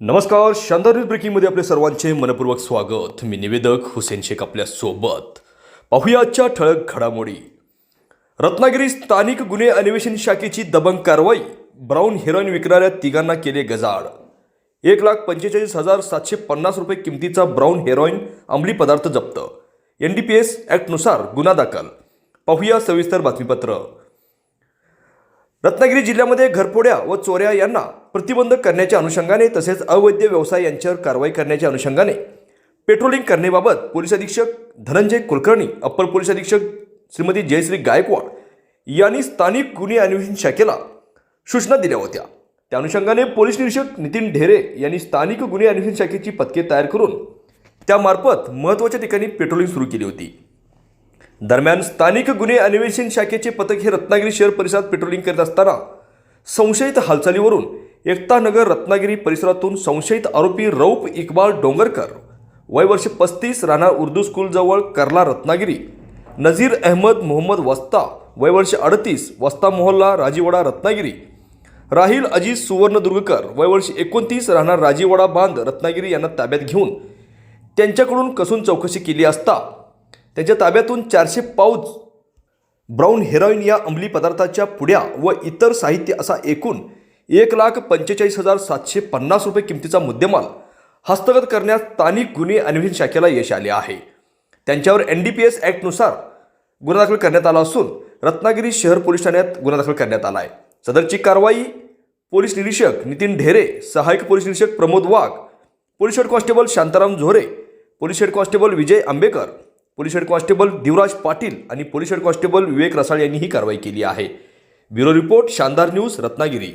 नमस्कार शानदार ब्रेकिंगमध्ये आपले सर्वांचे मनपूर्वक स्वागत. मी निवेदक हुसेन शेख आपल्यासोबत पाहूया आजच्या ठळक घडामोडी. रत्नागिरी स्थानिक गुन्हे अन्वेषण शाखेची दबंग कारवाई ब्राऊन हेरोईन विकणाऱ्या तिघांना केले गजाड एक लाख पंचेचाळीस हजार सातशे पन्नास रुपये किमतीचा ब्राऊन हेरोईन अंमली पदार्थ जप्त. एन डी पी एस ॲक्टनुसार गुन्हा दाखल. पाहूया सविस्तर बातमीपत्र. रत्नागिरी जिल्ह्यामध्ये घरफोड्या व चोऱ्या यांना प्रतिबंध करण्याच्या अनुषंगाने तसेच अवैध व्यवसाय यांच्यावर कारवाई करण्याच्या अनुषंगाने. पेट्रोलिंग करण्याबाबत पोलीस अधीक्षक धनंजय कुलकर्णी अप्पर पोलीस अधीक्षक श्रीमती जयश्री गायकवाड यांनी स्थानिक गुन्हे अन्वेषण शाखेला सूचना दिल्या होत्या. त्या अनुषंगाने पोलीस निरीक्षक नितीन ढेरे यांनी स्थानिक गुन्हे अन्वेषण शाखेची पथके तयार करून त्यामार्फत महत्त्वाच्या ठिकाणी पेट्रोलिंग सुरू केली होती. दरम्यान स्थानिक गुन्हे अन्वेषण शाखेचे पथक हे रत्नागिरी शहर परिसरात पेट्रोलिंग करत असताना संशयित हालचालीवरून एकता नगर रत्नागिरी परिसरातून संशयित आरोपी रौफ इकबाल डोंगरकर. वय वर्ष पस्तीस राहणार उर्दू स्कूलजवळ कर्ला रत्नागिरी. नझीर अहमद मोहम्मद वस्ता वय वर्ष अडतीस वस्ता मोहल्ला राजीवाडा रत्नागिरी. राहिल अजीज सुवर्णदुर्गकर वय वर्ष एकोणतीस राहणार राजीवाडा बांध रत्नागिरी यांना ताब्यात घेऊन त्यांच्याकडून कसून चौकशी केली असता त्यांच्या ताब्यातून चारशे पाऊच ब्राऊन हेरॉईन या अंमली पदार्थाच्या पुड्या व इतर साहित्य असा एकूण एक लाख पंचेचाळीस हजार सातशे पन्नास रुपये किमतीचा मुद्देमाल हस्तगत करण्यात स्थानिक गुन्हे अन्वेषण शाखेला यश आले आहे. त्यांच्यावर एन डी पी एस ॲक्टनुसार गुन्हा दाखल करण्यात आला असून रत्नागिरी शहर पोलीस ठाण्यात गुन्हा दाखल करण्यात आला आहे सदरची कारवाई पोलीस निरीक्षक नितीन ढेरे सहाय्यक पोलीस निरीक्षक Pramod Wagh police head constable Shantaram Zore police head constable Vijay Ambekar police head constable Divraj Patil आणि police head constable Vivek Rasal यांनी ही कारवाई केली आहे. ब्युरो रिपोर्ट शानदार न्यूज रत्नागिरी.